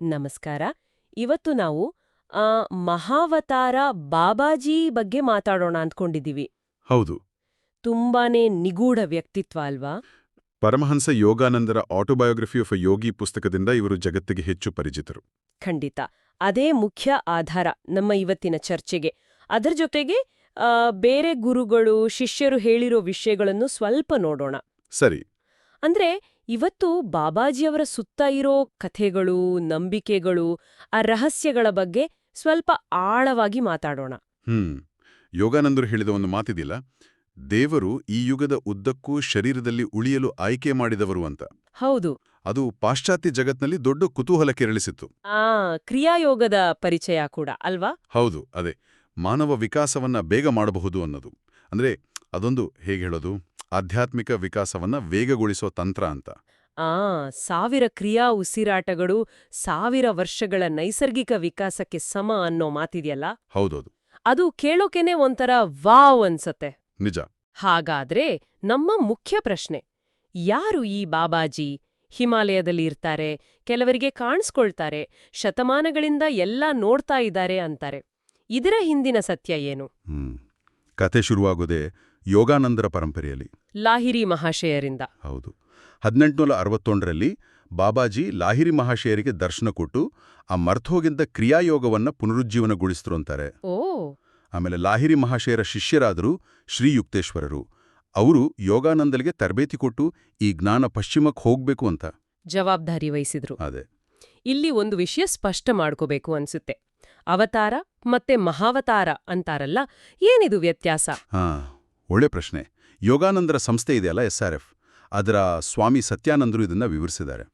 ನಮಸ್ಕಾರ. ಇವತ್ತು ನಾವು ಆ, ಮಹಾವತಾರ ಬಾಬಾಜಿ ಬಗ್ಗೆ ಮಾತಾಡೋಣ ಅಂದ್ಕೊಂಡಿದ್ದೀವಿ. ಹೌದು. ತುಂಬಾನೇ ನಿಗೂಢ ವ್ಯಕ್ತಿತ್ವ ಅಲ್ವಾ? ಪರಮಹಂಸ ಯೋಗಾನಂದರ ಆಟೋಬಯೋಗ್ರಫಿ ಆಫ್ ಅ ಯೋಗಿ ಪುಸ್ತಕದಿಂದ ಇವರು ಜಗತ್ತಿಗೆ ಹೆಚ್ಚು ಪರಿಚಿತರು. ಖಂಡಿತ. ಅದೇ ಮುಖ್ಯ ಆಧಾರ ನಮ್ಮ ಇವತ್ತಿನ ಚರ್ಚೆಗೆ. ಅದರ ಜೊತೆಗೆ ಬೇರೆ ಗುರುಗಳು ಶಿಷ್ಯರು ಹೇಳಿರೋ ವಿಷಯಗಳನ್ನು ಸ್ವಲ್ಪ ನೋಡೋಣ. ಸರಿ. ಅಂದ್ರೆ ಇವತ್ತು ಬಾಬಾಜಿಯವರ ಸುತ್ತ ಇರೋ ಕಥೆಗಳು ನಂಬಿಕೆಗಳು ಆ ರಹಸ್ಯಗಳ ಬಗ್ಗೆ ಸ್ವಲ್ಪ ಆಳವಾಗಿ ಮಾತಾಡೋಣ. ಹ್ಮ್. ಯೋಗಾನಂದರು ಹೇಳಿದ ಒಂದು ಮಾತಿದಿಲ್ಲ ದೇವರು ಈ ಯುಗದ ಉದ್ದಕ್ಕೂ ಶರೀರದಲ್ಲಿ ಉಳಿಯಲು ಆಯ್ಕೆ ಮಾಡಿದವರು ಅಂತ. ಹೌದು. ಅದು ಪಾಶ್ಚಾತ್ಯ ಜಗತ್ನಲ್ಲಿ ದೊಡ್ಡ ಕುತೂಹಲ ಕೆರಳಿಸಿತ್ತು ಆ ಕ್ರಿಯಾಯೋಗದ ಪರಿಚಯ ಕೂಡ ಅಲ್ವಾ? ಹೌದು ಅದೇ. ಮಾನವ ವಿಕಾಸವನ್ನ ಬೇಗ ಮಾಡಬಹುದು ಅನ್ನೋದು. ಅಂದ್ರೆ ಅದೊಂದು ಹೇಗೆ ಹೇಳೋದು? ಆಧ್ಯಾತ್ಮಿಕ ವಿಕಾಸವನ್ನ ವೇಗಗೊಳಿಸೋ ತಂತ್ರ ಅಂತ. ಆ ಸಾವಿರ ಕ್ರಿಯಾ ಉಸಿರಾಟಗಳು ಸಾವಿರ ವರ್ಷಗಳ ನೈಸರ್ಗಿಕ ವಿಕಾಸಕ್ಕೆ ಸಮ ಅನ್ನೋ ಮಾತಿದೆಯಲ್ಲ? ಹೌದೌದು. ಅದು ಕೇಳೋಕೆನೆ ಒಂಥರ ವಾವ್ ಅನ್ಸತ್ತೆ. ನಿಜ. ಹಾಗಾದ್ರೆ ನಮ್ಮ ಮುಖ್ಯ ಪ್ರಶ್ನೆ ಯಾರು ಈ ಬಾಬಾಜಿ? ಹಿಮಾಲಯದಲ್ಲಿ ಇರ್ತಾರೆ ಕೆಲವರಿಗೆ ಕಾಣಿಸ್ಕೊಳ್ತಾರೆ ಶತಮಾನಗಳಿಂದ ಎಲ್ಲ ನೋಡ್ತಾ ಇದ್ದಾರೆ ಅಂತಾರೆ. ಇದರ ಹಿಂದಿನ ಸತ್ಯ ಏನು? ಕತೆ ಶುರುವಾಗೋದೇ ಯೋಗಾನಂದರ ಪರಂಪರೆಯಲ್ಲಿ. ಲಾಹಿರಿ ಮಹಾಶಯರಿಂದ. ಹೌದು. ಹದಿನೆಂಟುನೂರ ಅರವತ್ತೊಂದರಲ್ಲಿ ಬಾಬಾಜಿ ಲಾಹಿರಿ ಮಹಾಶಯರಿಗೆ ದರ್ಶನ ಕೊಟ್ಟು ಆ ಮರ್ತೋಗಿದ್ದ ಕ್ರಿಯಾಯೋಗವನ್ನು ಪುನರುಜ್ಜೀವನಗೊಳಿಸಿದ್ರು ಅಂತಾರೆ ಓ. ಆಮೇಲೆ ಲಾಹಿರಿ ಮಹಾಶಯರ ಶಿಷ್ಯರಾದರು ಶ್ರೀಯುಕ್ತೇಶ್ವರರು ಅವರು ಯೋಗಾನಂದಲಿಗೆ ತರಬೇತಿ ಕೊಟ್ಟು ಈ ಜ್ಞಾನ ಪಶ್ಚಿಮಕ್ಕೆ ಹೋಗ್ಬೇಕು ಅಂತ. ಜವಾಬ್ದಾರಿ ವಹಿಸಿದ್ರು. ಅದೇ. ಇಲ್ಲಿ ಒಂದು ವಿಷಯ ಸ್ಪಷ್ಟ ಮಾಡ್ಕೋಬೇಕು ಅನ್ಸುತ್ತೆ. ಅವತಾರ ಮತ್ತೆ ಮಹಾವತಾರ ಅಂತಾರಲ್ಲ ಏನಿದು ವ್ಯತ್ಯಾಸ? ಹಾ. ಒಳ್ಳೆ ಪ್ರಶ್ನೆ. ಯೋಗಾನಂದರ ಸಂಸ್ಥೆ ಇದೆಯಲ್ಲ ಎಸ್ ಆರ್ ಎಫ್? ಅದರ ಸ್ವಾಮಿ ಸತ್ಯಾನಂದರು ಇದನ್ನ ವಿವರಿಸಿದ್ದಾರೆ.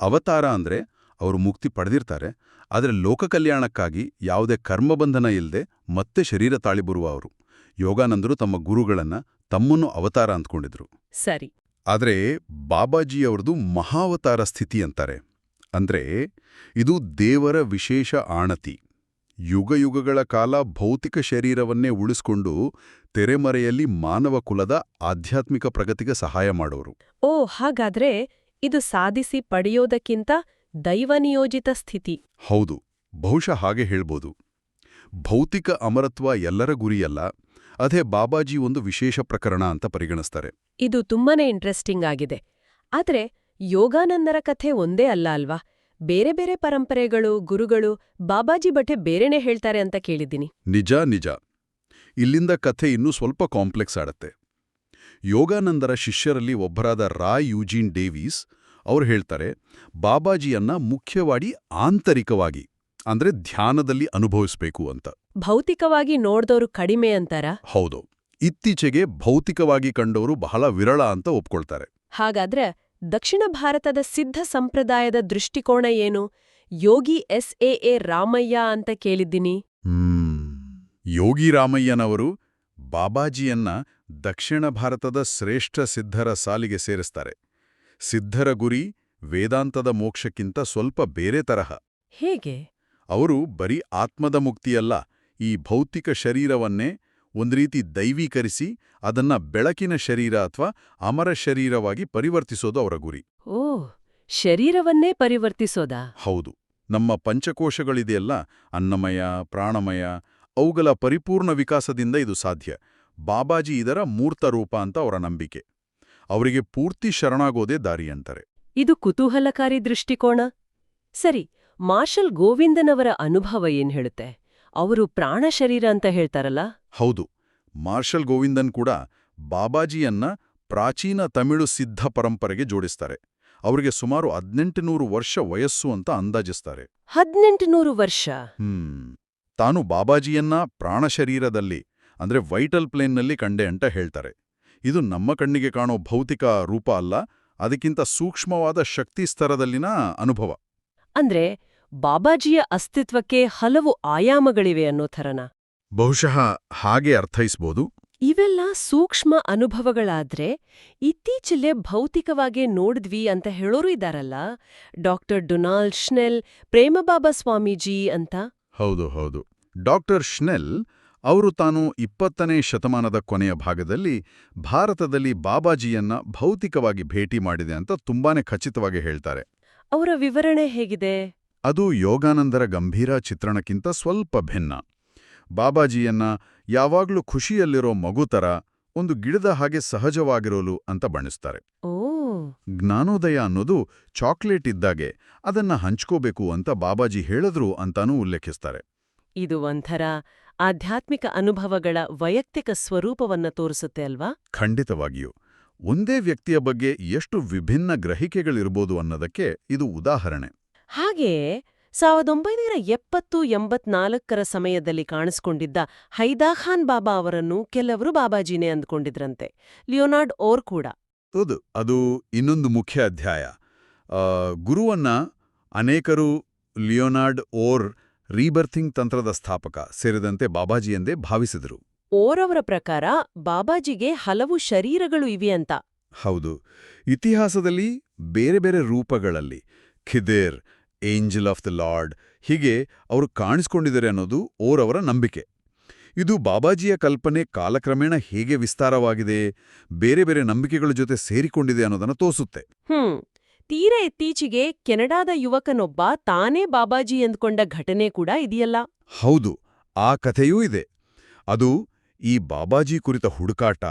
ಅವತಾರ ಅಂದ್ರೆ ಅವರು ಮುಕ್ತಿ ಪಡೆದಿರ್ತಾರೆ ಆದರೆ ಲೋಕ ಕಲ್ಯಾಣಕ್ಕಾಗಿ ಯಾವುದೇ ಕರ್ಮಬಂಧನ ಇಲ್ಲದೆ ಮತ್ತೆ ಶರೀರ ತಾಳಿ ಬರುವ ಅವರು. ಯೋಗಾನಂದರು ತಮ್ಮ ಗುರುಗಳನ್ನ ತಮ್ಮನ್ನು ಅವತಾರ ಅಂದ್ಕೊಂಡಿದ್ರು ಸರಿ. ಆದರೆ ಬಾಬಾಜಿಯವ್ರದು ಮಹಾವತಾರ ಸ್ಥಿತಿ ಅಂತಾರೆ. ಅಂದ್ರೆ ಇದು ದೇವರ ವಿಶೇಷ ಆಣತಿ. ಯುಗಯುಗಗಳ ಕಾಲ ಭೌತಿಕ ಶರೀರವನ್ನೇ ಉಳಿಸ್ಕೊಂಡು ತೆರೆಮರೆಯಲ್ಲಿ ಮಾನವ ಕುಲದ ಆಧ್ಯಾತ್ಮಿಕ ಪ್ರಗತಿಗೆ ಸಹಾಯ ಮಾಡೋರು. ಓ ಹಾಗಾದ್ರೆ ಇದು ಸಾಧಿಸಿ ಪಡೆಯೋದಕ್ಕಿಂತ ದೈವನಿಯೋಜಿತ ಸ್ಥಿತಿ. ಹೌದು ಬಹುಶಃ ಹಾಗೆ ಹೇಳ್ಬೋದು. ಭೌತಿಕ ಅಮರತ್ವ ಎಲ್ಲರ ಗುರಿಯಲ್ಲ ಅದೇ ಬಾಬಾಜಿ ಒಂದು ವಿಶೇಷ ಪ್ರಕರಣ ಅಂತ ಪರಿಗಣಿಸ್ತಾರೆ. ಇದು ತುಂಬಾನೇ ಇಂಟ್ರೆಸ್ಟಿಂಗ್ ಆಗಿದೆ. ಆದರೆ ಯೋಗಾನಂದರ ಕಥೆ ಒಂದೇ ಅಲ್ಲ ಅಲ್ವಾ? ಬೇರೆ ಬೇರೆ ಪರಂಪರೆಗಳು ಗುರುಗಳು ಬಾಬಾಜಿ ಬಟ್ಟೆ ಬೇರೆನೇ ಹೇಳ್ತಾರೆ ಅಂತ ಕೇಳಿದ್ದೀನಿ. ನಿಜ ನಿಜ. ಇಲ್ಲಿಂದ ಕಥೆ ಇನ್ನೂ ಸ್ವಲ್ಪ ಕಾಂಪ್ಲೆಕ್ಸ್ ಆಡತ್ತೆ. ಯೋಗಾನಂದರ ಶಿಷ್ಯರಲ್ಲಿ ಒಬ್ಬರಾದ ರಾಯ್ ಯೂಜಿನ್ ಡೇವೀಸ್ ಅವರು ಹೇಳ್ತಾರೆ ಬಾಬಾಜಿಯನ್ನ ಮುಖ್ಯವಾಗಿ ಆಂತರಿಕವಾಗಿ ಅಂದ್ರೆ ಧ್ಯಾನದಲ್ಲಿ ಅನುಭವಿಸಬೇಕು ಅಂತ. ಭೌತಿಕವಾಗಿ ನೋಡ್ದವರು ಕಡಿಮೆ ಅಂತಾರ? ಹೌದು. ಇತ್ತೀಚೆಗೆ ಭೌತಿಕವಾಗಿ ಕಂಡವರು ಬಹಳ ವಿರಳ ಅಂತ ಒಪ್ಕೊಳ್ತಾರೆ. ಹಾಗಾದ್ರೆ ದಕ್ಷಿಣ ಭಾರತದ ಸಿದ್ಧ ಸಂಪ್ರದಾಯದ ದೃಷ್ಟಿಕೋನ ಏನು? Yogi S A A Ramaiah ಅಂತ ಕೇಳಿದ್ದೀನಿ. ಯೋಗಿ ರಾಮಯ್ಯನವರು ಬಾಬಾಜಿಯನ್ನ ದಕ್ಷಿಣ ಭಾರತದ ಶ್ರೇಷ್ಠ ಸಿದ್ಧರ ಸಾಲಿಗೆ ಸೇರಿಸ್ತಾರೆ. ಸಿದ್ಧರ ಗುರಿ ವೇದಾಂತದ ಮೋಕ್ಷಕ್ಕಿಂತ ಸ್ವಲ್ಪ ಬೇರೆ ತರಹ. ಹೇಗೆ? ಅವರು ಬರೀ ಆತ್ಮದ ಮುಕ್ತಿಯಲ್ಲ ಈ ಭೌತಿಕ ಶರೀರವನ್ನೇ ಒಂದ್ರೀತಿ ದೈವೀಕರಿಸಿ ಅದನ್ನ ಬೆಳಕಿನ ಶರೀರ ಅಥವಾ ಅಮರ ಶರೀರವಾಗಿ ಪರಿವರ್ತಿಸೋದು ಅವರ ಗುರಿ. ಓ ಶರೀರವನ್ನೇ ಪರಿವರ್ತಿಸೋದಾ? ಹೌದು. ನಮ್ಮ ಪಂಚಕೋಶಗಳಿದೆಯಲ್ಲ ಅನ್ನಮಯ ಪ್ರಾಣಮಯ ಅವುಗಳ ಪರಿಪೂರ್ಣ ವಿಕಾಸದಿಂದ ಇದು ಸಾಧ್ಯ. ಬಾಬಾಜಿ ಇದರ ಮೂರ್ತ ರೂಪ ಅಂತ ಅವರ ನಂಬಿಕೆ. ಅವರಿಗೆ ಪೂರ್ತಿ ಶರಣಾಗೋದೇ ದಾರಿ ಅಂತಾರೆ. ಇದು ಕುತೂಹಲಕಾರಿ ದೃಷ್ಟಿಕೋನ? ಸರಿ ಮಾರ್ಷಲ್ ಗೋವಿಂದನವರ ಅನುಭವ ಏನ್ ಹೇಳುತ್ತೆ? ಅವರು ಪ್ರಾಣ ಶರೀರ ಅಂತ ಹೇಳ್ತಾರಲ್ಲ? ಹೌದು. ಮಾರ್ಷಲ್ ಗೋವಿಂದನ್ ಕೂಡ ಬಾಬಾಜಿಯನ್ನ ಪ್ರಾಚೀನ ತಮಿಳು ಸಿದ್ಧ ಪರಂಪರೆಗೆ ಜೋಡಿಸ್ತಾರೆ. ಅವರಿಗೆ ಸುಮಾರು ಹದಿನೆಂಟುನೂರು ವರ್ಷ ವಯಸ್ಸು ಅಂತ ಅಂದಾಜಿಸ್ತಾರೆ. ಹದಿನೆಂಟುನೂರು ವರ್ಷ? ಹ್ಮ್. ತಾನು ಬಾಬಾಜಿಯನ್ನ ಪ್ರಾಣ ಶರೀರದಲ್ಲಿ ಅಂದ್ರೆ ವೈಟಲ್ ಪ್ಲೇನ್ನಲ್ಲಿ ಕಂಡೆ ಅಂತ ಹೇಳ್ತಾರೆ. ಇದು ನಮ್ಮ ಕಣ್ಣಿಗೆ ಕಾಣೋ ಭೌತಿಕ ರೂಪ ಅಲ್ಲ ಅದಕ್ಕಿಂತ ಸೂಕ್ಷ್ಮವಾದ ಶಕ್ತಿ ಸ್ತರದಲ್ಲಿನ ಅನುಭವ. ಅಂದ್ರೆ ಬಾಬಾಜಿಯ ಅಸ್ತಿತ್ವಕ್ಕೆ ಹಲವು ಆಯಾಮಗಳಿವೆ ಅನ್ನೋ ಥರನ. ಬಹುಶಃ ಹಾಗೆ ಅರ್ಥೈಸ್ಬೋದು. ಇವೆಲ್ಲ ಸೂಕ್ಷ್ಮ ಅನುಭವಗಳಾದ್ರೆ ಇತ್ತೀಚೆಲೆ ಭೌತಿಕವಾಗಿ ನೋಡಿದ್ವಿ ಅಂತ ಹೇಳೋರು ಇದ್ದಾರಲ್ಲ doctor Donald Schnell Prembaba Swamiji ಅಂತ? ಹೌದು ಹೌದು. ಡಾಕ್ಟರ್ ಶ್ನೆಲ್ ಅವರು ತಾನು ಇಪ್ಪತ್ತನೇ ಶತಮಾನದ ಕೊನೆಯ ಭಾಗದಲ್ಲಿ ಭಾರತದಲ್ಲಿ ಬಾಬಾಜಿಯನ್ನ ಭೌತಿಕವಾಗಿ ಭೇಟಿ ಮಾಡಿದೆ ಅಂತ ತುಂಬಾನೇ ಖಚಿತವಾಗಿ ಹೇಳ್ತಾರೆ. ಅವರ ವಿವರಣೆ ಹೇಗಿದೆ? ಅದು ಯೋಗಾನಂದರ ಗಂಭೀರ ಚಿತ್ರಣಕ್ಕಿಂತ ಸ್ವಲ್ಪ ಭಿನ್ನ. ಬಾಬಾಜಿಯನ್ನ ಯಾವಾಗ್ಲೂ ಖುಷಿಯಲ್ಲಿರೋ ಮಗು ತರ ಒಂದು ಗಿಡದ ಹಾಗೆ ಸಹಜವಾಗಿರೋಲು ಅಂತ ಬಣ್ಣಿಸ್ತಾರೆ. ಓ. ಜ್ಞಾನೋದಯ ಅನ್ನೋದು ಚಾಕ್ಲೇಟ್ ಇದ್ದಾಗೆ ಅದನ್ನ ಹಂಚ್ಕೋಬೇಕು ಅಂತ ಬಾಬಾಜಿ ಹೇಳಿದ್ರು ಅಂತಾನೂ ಉಲ್ಲೇಖಿಸ್ತಾರೆ. ಇದು ಒಂಥರ ಆಧ್ಯಾತ್ಮಿಕ ಅನುಭವಗಳ ವೈಯಕ್ತಿಕ ಸ್ವರೂಪವನ್ನ ತೋರಿಸುತ್ತೆ ಅಲ್ವಾ? ಖಂಡಿತವಾಗಿಯೂ. ಒಂದೇ ವ್ಯಕ್ತಿಯ ಬಗ್ಗೆ ಎಷ್ಟು ವಿಭಿನ್ನ ಗ್ರಹಿಕೆಗಳಿರ್ಬೋದು ಅನ್ನೋದಕ್ಕೆ ಇದು ಉದಾಹರಣೆ. ಹಾಗೆಯೇ ಸಾವಿರದ ಒಂಬೈನೂರ ಎಪ್ಪತ್ತು ಎಂಬತ್ನಾಲ್ಕರ ಸಮಯದಲ್ಲಿ ಕಾಣಿಸ್ಕೊಂಡಿದ್ದ ಹೈದಾಖಾನ್ ಬಾಬಾ ಅವರನ್ನು ಕೆಲವರು ಬಾಬಾಜಿನೇ ಅಂದ್ಕೊಂಡಿದ್ರಂತೆ ಲಿಯೋನಾರ್ಡ್ ಓರ್ ಕೂಡ. ಹೌದು ಅದು ಇನ್ನೊಂದು ಮುಖ್ಯ ಅಧ್ಯಾಯ. ಗುರುವನ್ನ ಅನೇಕರು ಲಿಯೋನಾರ್ಡ್ ಓರ್ ರೀಬರ್ಥಿಂಗ್ ತಂತ್ರದ ಸ್ಥಾಪಕ ಸೇರಿದಂತೆ ಬಾಬಾಜಿ ಎಂದೇ ಭಾವಿಸಿದರು. ಓರ್ ಅವರ ಪ್ರಕಾರ ಬಾಬಾಜಿಗೆ ಹಲವು ಶರೀರಗಳು ಇವೆ ಅಂತ. ಹೌದು ಇತಿಹಾಸದಲ್ಲಿ ಬೇರೆ ಬೇರೆ ರೂಪಗಳಲ್ಲಿ Khidr angel of the lord. ಹೀಗೆ ಅವರು ಕಾಣಿಸ್ಕೊಂಡಿದ್ದಾರೆ ಅನ್ನೋದು ಓರವರ ನಂಬಿಕೆ. ಇದು ಬಾಬಾಜಿಯ ಕಲ್ಪನೆ ಕಾಲಕ್ರಮೇಣ ಹೇಗೆ ವಿಸ್ತಾರವಾಗಿದೆ ಬೇರೆ ಬೇರೆ ನಂಬಿಕೆಗಳ ಜೊತೆ ಸೇರಿಕೊಂಡಿದೆ ಅನ್ನೋದನ್ನು ತೋರಿಸುತ್ತೆ. ಹ್ಮ್ ತೀರ ಇತ್ತೀಚೆಗೆ ಕೆನಡಾದ ಯುವಕನೊಬ್ಬ ತಾನೇ ಬಾಬಾಜಿ ಎಂದ್ಕೊಂಡ ಘಟನೆ ಕೂಡ ಇದೆಯಲ್ಲ? ಹೌದು ಆ ಕಥೆಯೂ ಇದೆ. ಅದು ಈ ಬಾಬಾಜಿ ಕುರಿತ ಹುಡುಕಾಟ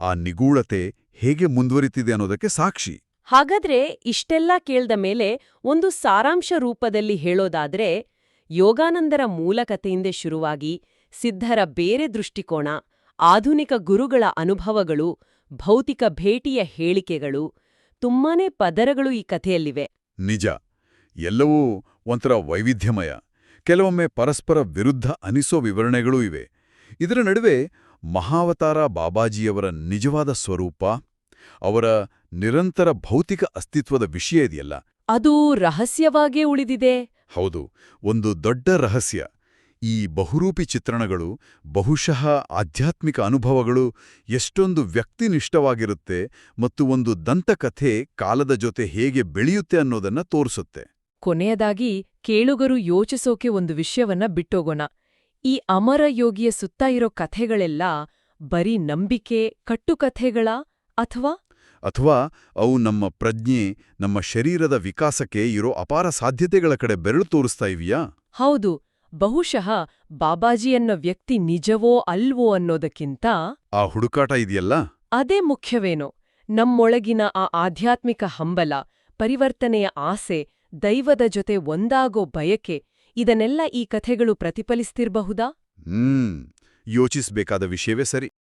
ಆ ನಿಗೂಢತೆ ಹೇಗೆ ಮುಂದುವರಿತಿದೆ ಅನ್ನೋದಕ್ಕೆ ಸಾಕ್ಷಿ. ಹಾಗಾದ್ರೆ ಇಷ್ಟೆಲ್ಲ ಕೇಳ್ದ ಮೇಲೆ ಒಂದು ಸಾರಾಂಶ ರೂಪದಲ್ಲಿ ಹೇಳೋದಾದ್ರೆ, ಯೋಗಾನಂದರ ಮೂಲ ಕಥೆಯಿಂದ ಶುರುವಾಗಿ ಸಿದ್ಧರ ಬೇರೆ ದೃಷ್ಟಿಕೋನ, ಆಧುನಿಕ ಗುರುಗಳ ಅನುಭವಗಳು, ಭೌತಿಕ ಭೇಟಿಯ ಹೇಳಿಕೆಗಳು, ತುಂಬಾನೇ ಪದರಗಳು ಈ ಕಥೆಯಲ್ಲಿವೆ. ನಿಜ. ಎಲ್ಲವೂ ಒಂಥರ ವೈವಿಧ್ಯಮಯ. ಕೆಲವೊಮ್ಮೆ ಪರಸ್ಪರ ವಿರುದ್ಧ ಅನಿಸೋ ವಿವರಣೆಗಳೂ ಇವೆ. ಇದರ ನಡುವೆ ಮಹಾವತಾರ ಬಾಬಾಜಿಯವರ ನಿಜವಾದ ಸ್ವರೂಪ ಅವರ ನಿರಂತರ ಭೌತಿಕ ಅಸ್ತಿತ್ವದ ವಿಷಯ ಇದೆಯಲ್ಲ? ಅದು ರಹಸ್ಯವಾಗೇ ಉಳಿದಿದೆ. ಹೌದು ಒಂದು ದೊಡ್ಡ ರಹಸ್ಯ. ಈ ಬಹುರೂಪಿ ಚಿತ್ರಣಗಳು ಬಹುಶಃ ಆಧ್ಯಾತ್ಮಿಕ ಅನುಭವಗಳು ಎಷ್ಟೊಂದು ವ್ಯಕ್ತಿನಿಷ್ಠವಾಗಿರುತ್ತೆ ಮತ್ತು ಒಂದು ದಂತಕಥೆ ಕಾಲದ ಜೊತೆ ಹೇಗೆ ಬೆಳೆಯುತ್ತೆ ಅನ್ನೋದನ್ನ ತೋರಿಸುತ್ತೆ. ಕೊನೆಯದಾಗಿ ಕೇಳುಗರು ಯೋಚಿಸೋಕೆ ಒಂದು ವಿಷಯವನ್ನ ಬಿಟ್ಟೋಗೋಣ. ಈ ಅಮರ ಯೋಗಿಯ ಸುತ್ತ ಇರೋ ಕಥೆಗಳೆಲ್ಲ ಬರೀ ನಂಬಿಕೆ ಕಟ್ಟುಕಥೆಗಳ? ಅಥವಾ? ಅಥವಾ ಅವು ನಮ್ಮ ಪ್ರಜ್ಞೆ ನಮ್ಮ ಶರೀರದ ವಿಕಾಸಕ್ಕೆ ಇರೋ ಅಪಾರ ಸಾಧ್ಯತೆಗಳ ಕಡೆ ಬೆರಳು ತೋರಿಸ್ತಾ ಇವೆಯಾ? ಹೌದು. ಬಹುಶಃ ಬಾಬಾಜಿ ಅನ್ನೋ ವ್ಯಕ್ತಿ ನಿಜವೋ ಅಲ್ವೋ ಅನ್ನೋದಕ್ಕಿಂತ ಆ ಹುಡುಕಾಟ ಇದೆಯಲ್ಲ? ಅದೇ ಮುಖ್ಯವೇನೋ. ನಮ್ಮೊಳಗಿನ ಆ ಆಧ್ಯಾತ್ಮಿಕ ಹಂಬಲ ಪರಿವರ್ತನೆಯ ಆಸೆ ದೈವದ ಜೊತೆ ಒಂದಾಗೋ ಬಯಕೆ ಇದನ್ನೆಲ್ಲ ಈ ಕಥೆಗಳು ಪ್ರತಿಫಲಿಸ್ತಿರ್ಬಹುದಾ? ಹ್ಮ್. ಯೋಚಿಸ್ಬೇಕಾದ ವಿಷಯವೇ ಸರಿ.